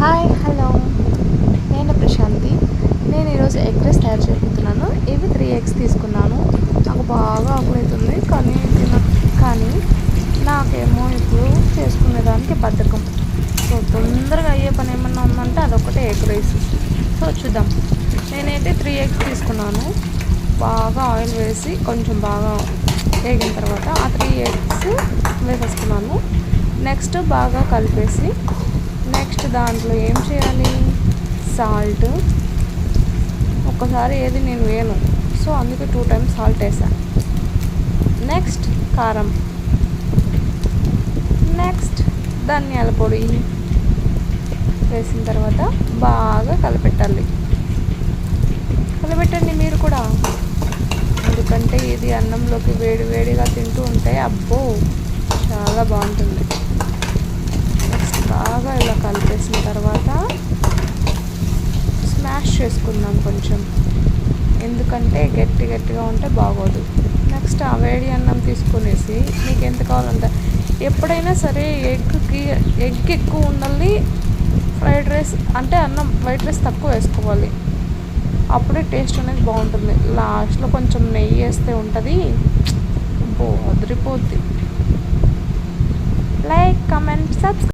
Hi hello. నేను ప్రశాంతి. నేను ఈరోజు ఎగ్ రైస్ తయారు చేయబోతున్నాను ఇవి త్రీ ఎగ్స్ తీసుకున్నాను. నాకు బాగా ఆకలివుతుంది కానీ కానీ నాకేమో ఇప్పుడు చేసుకునేదానికి బద్ధకం. సో తొందరగా అయ్యే పని ఏమన్నా ఉందంటే అదొకటే ఎగ్ రైస్. సో చూద్దాం. నేనైతే త్రీ ఎగ్స్ తీసుకున్నాను. బాగా ఆయిల్ వేసి కొంచెం బాగా వేగిన తర్వాత ఆ త్రీ ఎగ్స్ వేసేసుకున్నాను. నెక్స్ట్ బాగా కలిపేసి నెక్స్ట్ దాంట్లో ఏం చేయాలి? సాల్ట్. ఒక్కసారి ఏది నేను వేయను. సో అందుకే టూ టైమ్స్ సాల్ట్ వేసాను నెక్స్ట్ కారం. నెక్స్ట్ ధనియాల పొడి. వేసిన తర్వాత బాగా కలిపెట్టాలి. కలిపెట్టండి మీరు కూడా. ఎందుకంటే ఇది అన్నంలోకి వేడి వేడిగా తింటూ ఉంటే అబ్బో చాలా బాగుంటుంది నెక్స్ట్ బాగా ఇలా కలిపేసిన తర్వాత స్మాష్ చేసుకుందాం కొంచెం. ఎందుకంటే గట్టి గట్టిగా ఉంటే బాగోదు. నెక్స్ట్ ఆ వేడి అన్నం తీసుకునేసి మీకు ఎంత కావాలంటే ఎప్పుడైనా సరే ఎగ్కి ఎగ్ ఎక్కువ ఉండాలి ఫ్రైడ్ రైస్ అంటే అన్నం వైట్ రైస్ తక్కువ వేసుకోవాలి. అప్పుడే టేస్ట్ అనేది బాగుంటుంది. లాస్ట్లో కొంచెం నెయ్యి వేస్తే ఉంటుంది. అబ్బో అదిరిపోద్ది. Like comment subscribe